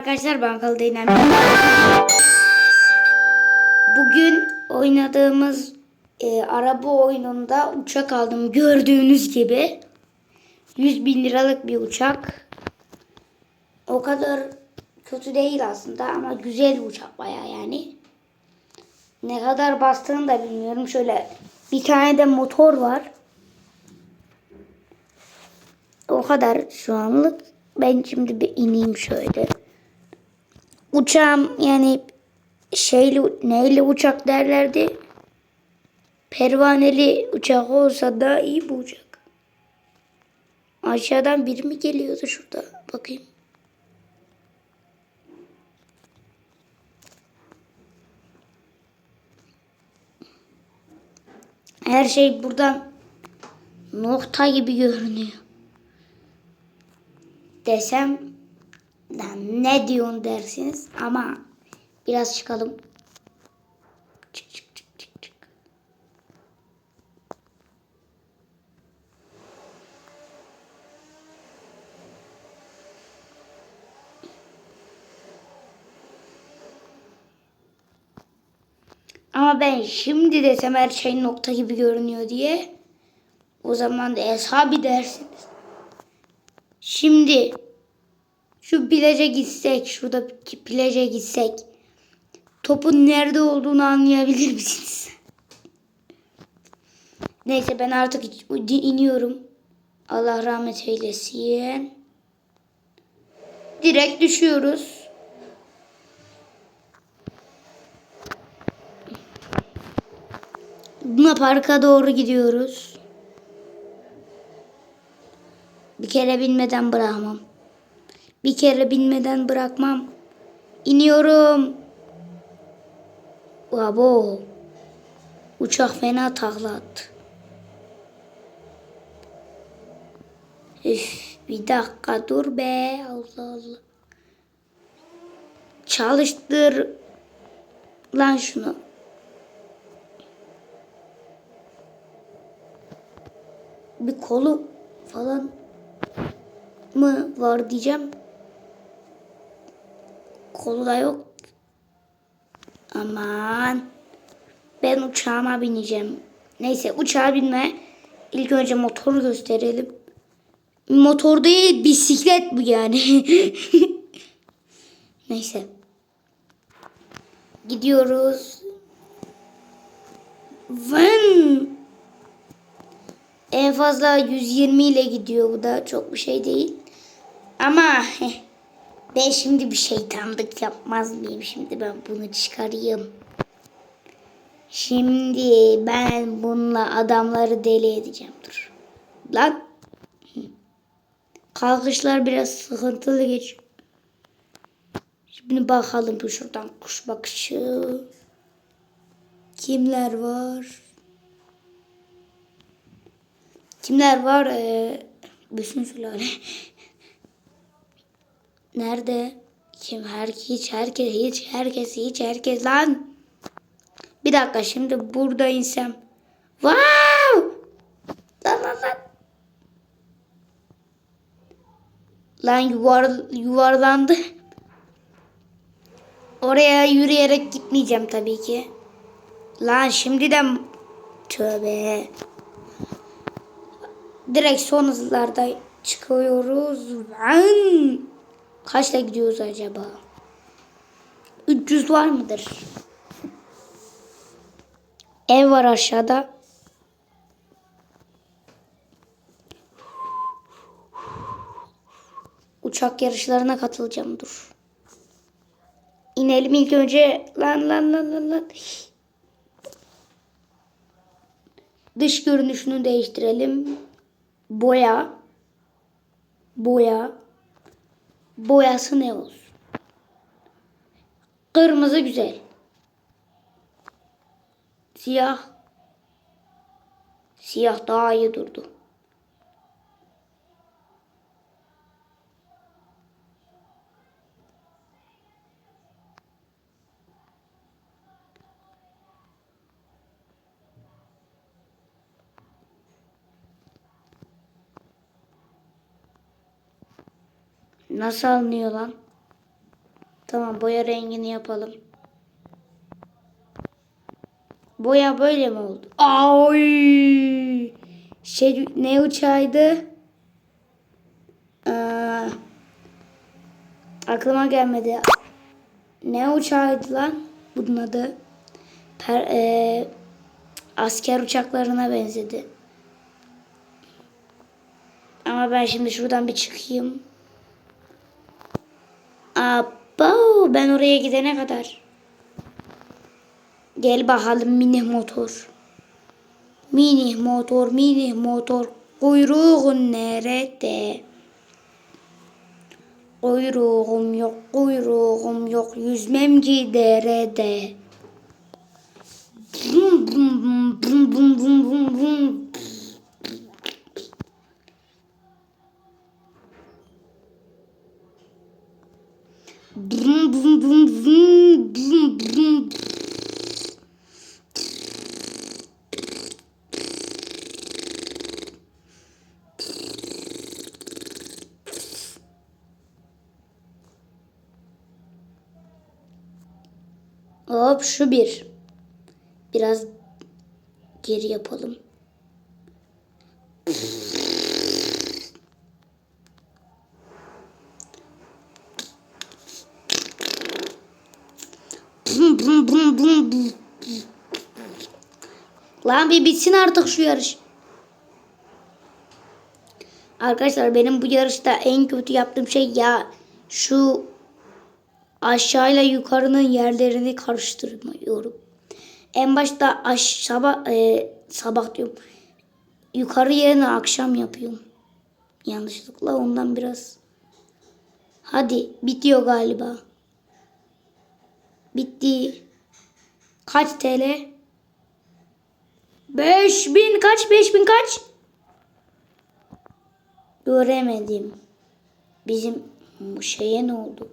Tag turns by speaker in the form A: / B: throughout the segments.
A: Arkadaşlar ben Kalıdayım. Bugün oynadığımız e, araba oyununda uçak aldım. Gördüğünüz gibi 100 bin liralık bir uçak. O kadar kötü değil aslında ama güzel bir uçak baya yani. Ne kadar bastığını da bilmiyorum. Şöyle bir tane de motor var. O kadar şu anlık. Ben şimdi bir ineyim şöyle. Uçağım yani şeyli neyle uçak derlerdi. Pervaneli uçak olsa da iyi bu uçak. Aşağıdan biri mi geliyordu şurada? Bakayım. Her şey buradan nokta gibi görünüyor. Desem lan ne diyorsun dersiniz ama biraz çıkalım. Çık çık çık çık çık. Ama ben şimdi desem her şey nokta gibi görünüyor diye o zaman da hesabı dersiniz. Şimdi şu plaja gitsek, şuradaki plaja gitsek topun nerede olduğunu anlayabilir misiniz? Neyse ben artık iniyorum. Allah rahmet eylesin. Direkt düşüyoruz. Luna Park'a doğru gidiyoruz. Bir kere binmeden bırakmam. Bir kere binmeden bırakmam. İniyorum. Abo. Uçak fena takla. Üf, bir dakika dur be. Allah Allah. Çalıştır lan şunu. Bir kolu falan mı var diyeceğim. Kolu da yok. Aman. Ben uçağıma bineceğim. Neyse uçağa binme. İlk önce motoru gösterelim. Motor değil bisiklet bu yani. Neyse. Gidiyoruz. Vın. En fazla 120 ile gidiyor bu da çok bir şey değil. Ama ben şimdi bir şeytanlık yapmaz mıyım? Şimdi ben bunu çıkarayım. Şimdi ben bununla adamları deli edeceğim. Dur. Lan. Kalkışlar biraz sıkıntılı geçiyor. Şimdi bakalım bir şuradan kuş bakışı. Kimler var? Kimler var? Ee, bütün sülale. Nerede? Kim? Her, hiç, herkes, hiç, herkes, hiç, herkes lan. Bir dakika şimdi burada insem. Wow! Lan lan lan. Lan yuvar, yuvarlandı. Oraya yürüyerek gitmeyeceğim tabii ki. Lan şimdiden tövbe. Direkt son hızlarda çıkıyoruz. Lan. Kaçta gidiyoruz acaba? 300 var mıdır? Ev var aşağıda. Uçak yarışlarına katılacağım dur. İnelim ilk önce. Lan lan lan lan lan. Dış görünüşünü değiştirelim. Boya. Boya. Boyası ne olsun? Kırmızı güzel. Siyah. Siyah daha iyi durdu. Nasıl alınıyor lan? Tamam boya rengini yapalım. Boya böyle mi oldu? Ay! Şey ne uçağıydı? Ee, aklıma gelmedi. Ne uçağıydı lan? Bunun adı. Per, e, asker uçaklarına benzedi. Ama ben şimdi şuradan bir çıkayım. Abo ben oraya gidene kadar. Gel bakalım mini motor. Mini motor, mini motor. Kuyruğun nerede? Kuyruğum yok, kuyruğum yok. Yüzmem ki derede. Bum bum bum bum bum bum bum bum. Hop şu bir. Biraz geri yapalım. Lan bir bitsin artık şu yarış. Arkadaşlar benim bu yarışta en kötü yaptığım şey ya şu aşağıyla yukarının yerlerini karıştırmıyorum. En başta aş sabah e, sabah diyorum. Yukarı yerine akşam yapıyorum. Yanlışlıkla ondan biraz. Hadi bitiyor galiba. Bitti. Kaç TL? 5000 kaç? 5000 kaç? Göremedim. Bizim bu şeye ne oldu?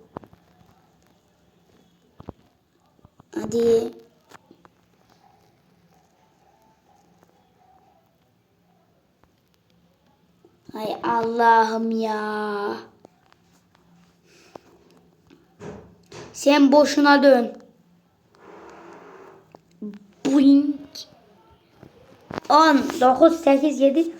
A: Hadi. Hay Allah'ım ya. Sen boşuna dön. Boing. 10, 9, 8, 7.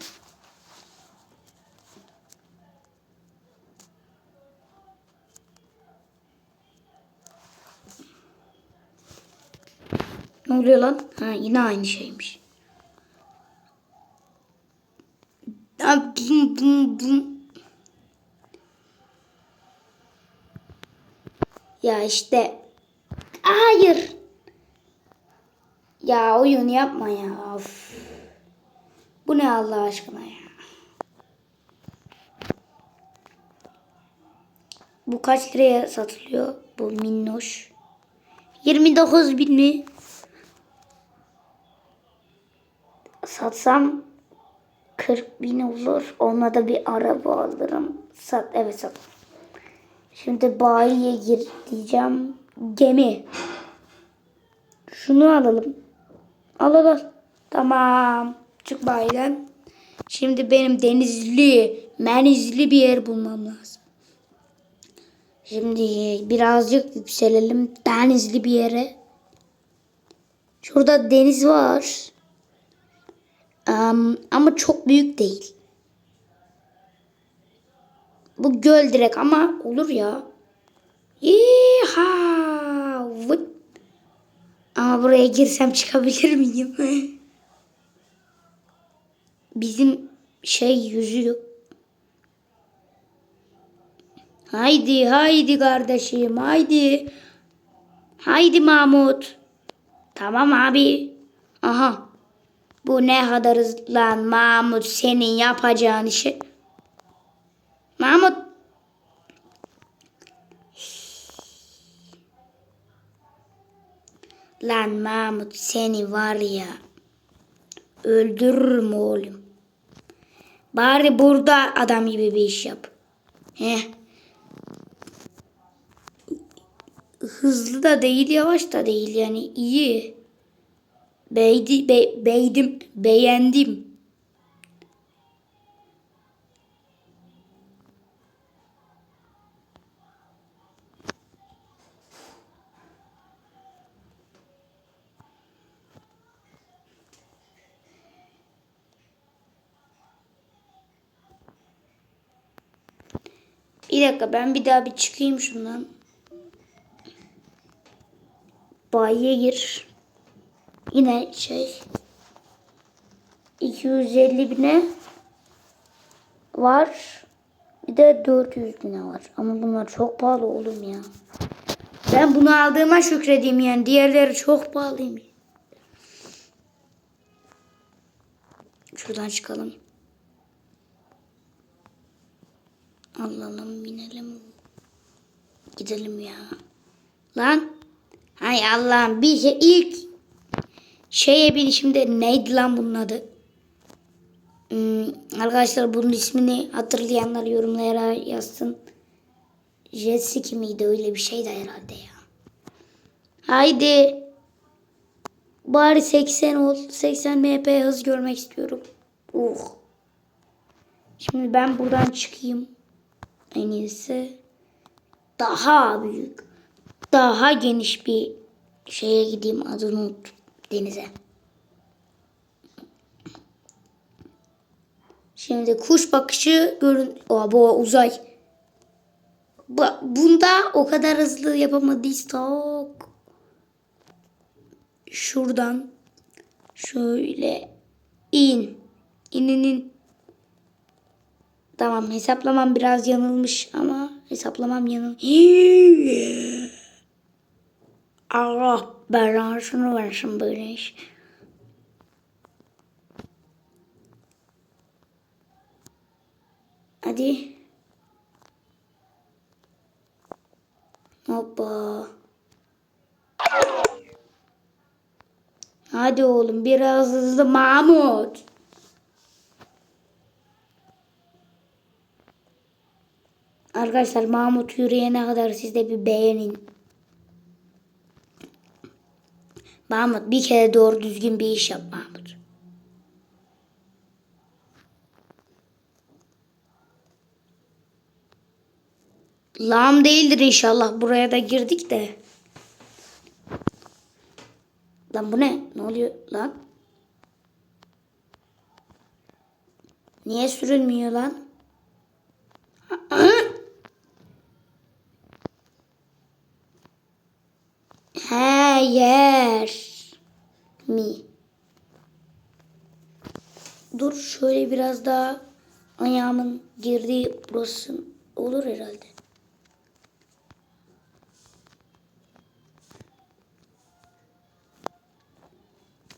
A: Ne oluyor lan? Ha yine aynı şeymiş. Bum, bum, bum. Ya işte. Hayır. Ya oyun yapma ya. Of. Bu ne Allah aşkına ya. Bu kaç liraya satılıyor? Bu minnoş. 29 bin mi? Satsam 40 bin olur. Ona da bir araba alırım. Sat, evet sat. Şimdi bayiye gir diyeceğim. Gemi. Şunu alalım. Al al al. Tamam. Çık bayiden. Şimdi benim denizli, menizli bir yer bulmam lazım. Şimdi birazcık yükselelim denizli bir yere. Şurada deniz var. Am, ama çok büyük değil. Bu göl direkt ama olur ya. Yeeha! Ama buraya girsem çıkabilir miyim? Bizim şey yüzüyor. Haydi haydi kardeşim haydi. Haydi Mahmut. Tamam abi. Aha. Bu ne kadar lan Mahmut senin yapacağın işi. Mahmut. Lan Mahmut seni var ya. Öldürürüm oğlum. Bari burada adam gibi bir iş yap. Heh. Hızlı da değil yavaş da değil yani iyi. Beydi, be, beydim, beğendim. Bir dakika ben bir daha bir çıkayım şundan. Bayiye gir. Yine şey 250 bine var. Bir de 400 bine var. Ama bunlar çok pahalı oğlum ya. Ben bunu aldığıma şükredeyim yani. Diğerleri çok pahalıymış. Şuradan çıkalım. Allah'ım binelim. Gidelim ya. Lan. Hay Allah'ım bir şey ilk şeye binişimde neydi lan bunun adı? Hmm, arkadaşlar bunun ismini hatırlayanlar yorumlara yazsın. Jet ski miydi öyle bir şeydi herhalde ya. Haydi. Bari 80 ol. 80 MP hız görmek istiyorum. Uh. Şimdi ben buradan çıkayım. En iyisi. Daha büyük. Daha geniş bir şeye gideyim adını unuttum. Denize. Şimdi kuş bakışı görün. Aa, bu uzay. Bu- Bunda o kadar hızlı yapamadıysak şuradan şöyle in. İnin in. Tamam hesaplamam biraz yanılmış ama hesaplamam yanıl. Allah belasını versin böyle iş. Hadi. Hoppa. Hadi oğlum biraz hızlı Mahmut. Arkadaşlar Mahmut yürüyene kadar siz de bir beğenin. Mahmut bir kere doğru düzgün bir iş yap Mahmut. Lam değildir inşallah. Buraya da girdik de. Lan bu ne? Ne oluyor lan? Niye sürülmüyor lan? He yer mi? Dur şöyle biraz daha ayağımın girdiği burası olur herhalde.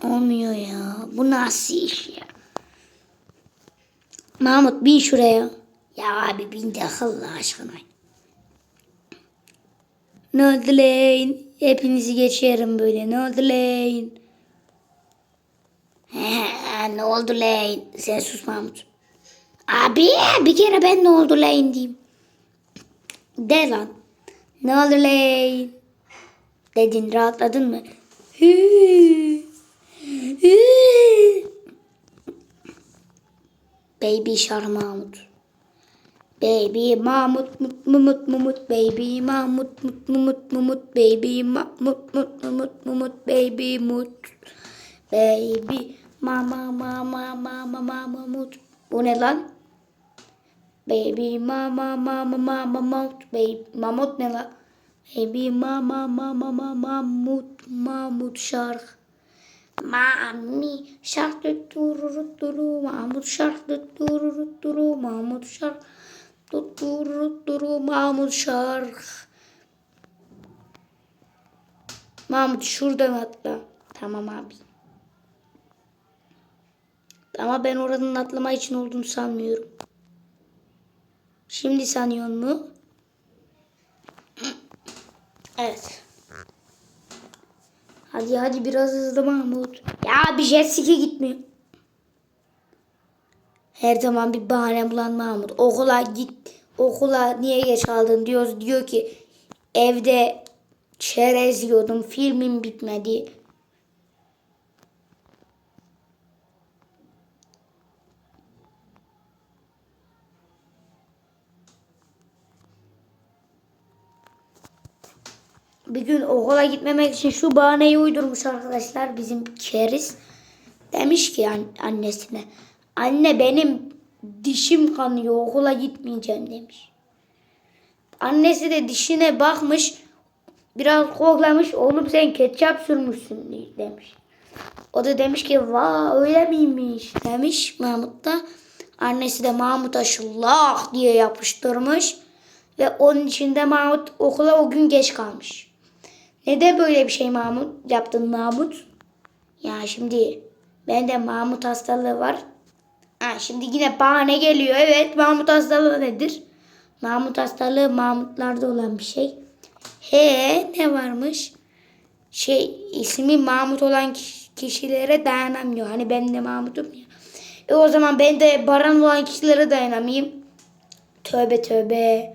A: Olmuyor ya. Bu nasıl iş ya? Mahmut bin şuraya. Ya abi bin de Allah aşkına. Lan? Hepinizi geçerim böyle. Ne oldu lan? Ne oldu lan? Sen sus Mahmut. Abi bir kere ben ne oldu lan diyeyim. De lan. Ne oldu lan? Dedin rahatladın mı? Baby Şar Mahmut. Baby Mahmut mut mumut mumut baby Mahmut mut mumut mumut baby Mahmut mut mumut mumut baby mut baby. Mama mama mama mama mut. Bu ne lan? Baby mama mama mama mut baby. Mamut ne lan? Baby mama mama mama mamut mamut şarkı Mami şark tutturuturu Mahmut şark tutturuturu Mahmut şark tutturuturu Mahmut şark Mahmut şuradan atla. Tamam abi. Ama ben oranın atlama için olduğunu sanmıyorum. Şimdi sanıyor mu? Evet. Hadi hadi biraz hızlı Mahmut. Ya bir jet ski gitmiyor. Her zaman bir bahane bulan Mahmut. Okula git. Okula niye geç kaldın diyoruz. Diyor ki evde çerez yiyordum. Filmim bitmedi. Bir gün okula gitmemek için şu bahaneyi uydurmuş arkadaşlar bizim keriz. Demiş ki an- annesine. Anne benim dişim kanıyor okula gitmeyeceğim demiş. Annesi de dişine bakmış. Biraz koklamış. Oğlum sen ketçap sürmüşsün demiş. O da demiş ki va öyle miymiş demiş Mahmut da. Annesi de Mahmut'a şullah diye yapıştırmış. Ve onun için de Mahmut okula o gün geç kalmış. Neden böyle bir şey Mahmut yaptın Mahmut? Ya şimdi bende Mahmut hastalığı var. Ha, şimdi yine bahane geliyor. Evet Mahmut hastalığı nedir? Mahmut hastalığı Mahmutlarda olan bir şey. He ne varmış? Şey ismi Mahmut olan kiş- kişilere dayanamıyor. Hani ben de Mahmut'um ya. E o zaman ben de Baran olan kişilere dayanamayayım. Tövbe tövbe.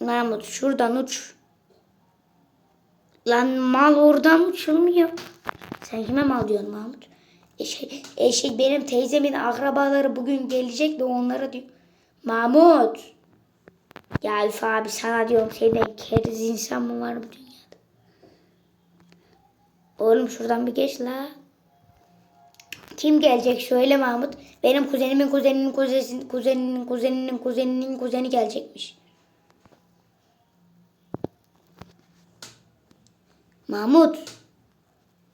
A: Mahmut şuradan uç. Lan mal oradan uçulmuyor. Sen kime mal diyorsun Mahmut? Eşek, eşek benim teyzemin akrabaları bugün gelecek de onlara diyor. Mahmut. Ya Üf abi sana diyorum senden keriz insan mı var bu dünyada? Oğlum şuradan bir geç la. Kim gelecek söyle Mahmut. Benim kuzenimin kuzeninin kuzeninin kuzeninin kuzeninin kuzeninin kuzeni gelecekmiş. Mahmut.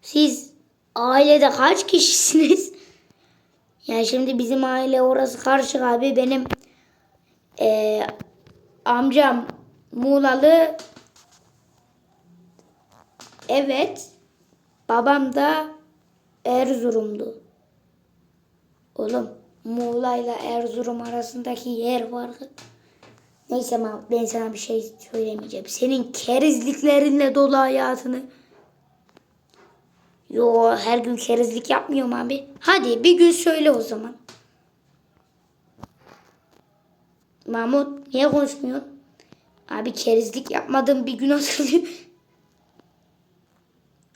A: Siz ailede kaç kişisiniz? Ya şimdi bizim aile orası karışık abi. Benim eee, amcam Muğlalı. Evet. Babam da Erzurumlu. Oğlum Muğla ile Erzurum arasındaki yer farkı. Neyse ben sana bir şey söylemeyeceğim. Senin kerizliklerinle dolu hayatını. Yo her gün kerizlik yapmıyorum abi. Hadi bir gün söyle o zaman. Mahmut niye konuşmuyorsun? Abi kerizlik yapmadığım bir gün hatırlıyorum.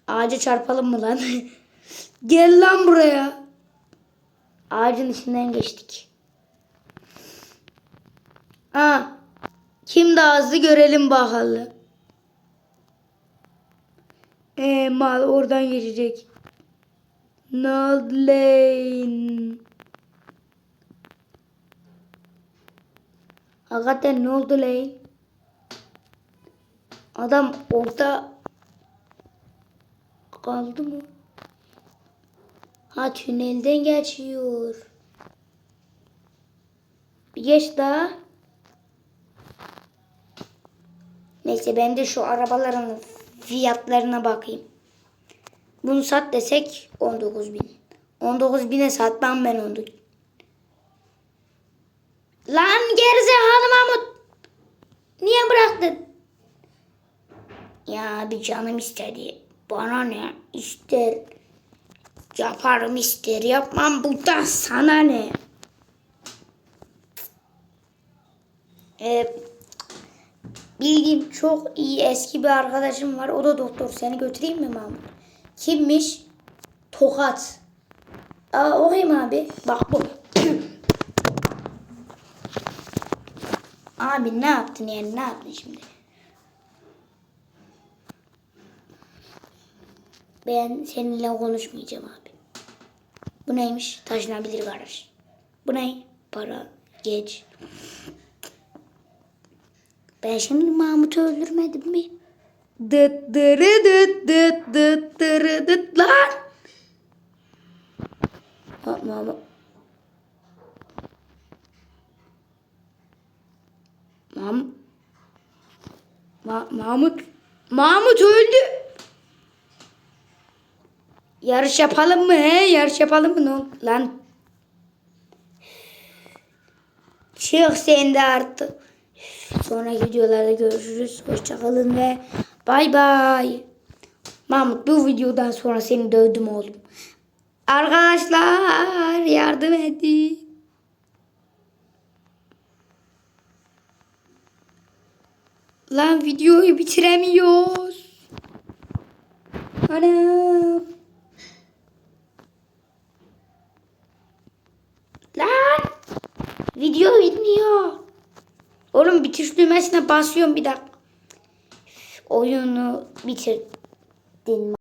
A: Ağaca çarpalım mı lan? Gel lan buraya. Ağacın içinden geçtik. Ha. Kim daha hızlı görelim bakalım. Ee, mal oradan geçecek. Nald Lane. Hakikaten ne oldu Lane? Adam orada kaldı mı? Ha tünelden geçiyor. Bir geç daha. Neyse ben de şu arabaların fiyatlarına bakayım. Bunu sat desek 19 bin. 19 bine satmam ben onu. Lan gerizekalı Mahmut. Niye bıraktın? Ya bir canım istedi. Bana ne? İster. Yaparım ister. Yapmam bu da sana ne? Ee, bildiğim çok iyi eski bir arkadaşım var. O da doktor. Seni götüreyim mi Mahmut? Kimmiş? Tokat. Aa, okuyayım abi. Bak bu. abi ne yaptın yani? Ne yaptın şimdi? Ben seninle konuşmayacağım abi. Bu neymiş? Taşınabilir garaj. Bu ne? Para. Geç. Ben şimdi Mahmut'u öldürmedim mi? Dıt dırı dıt dıt dıt dırı dıt lan. Ha, Mahmut. Mahmut. Ma Mahmut. Mahmut öldü. Yarış yapalım mı he? Yarış yapalım mı? Oldu? Lan. Çık sen de artık. Sonraki videolarda görüşürüz. Hoşçakalın ve bay bay. Mahmut bu videodan sonra seni dövdüm oğlum. Arkadaşlar yardım edin. Lan videoyu bitiremiyoruz. Anam. Lan. Video bitmiyor. Oğlum bitiş düğmesine basıyorum bir dakika. Oyunu bitirdin.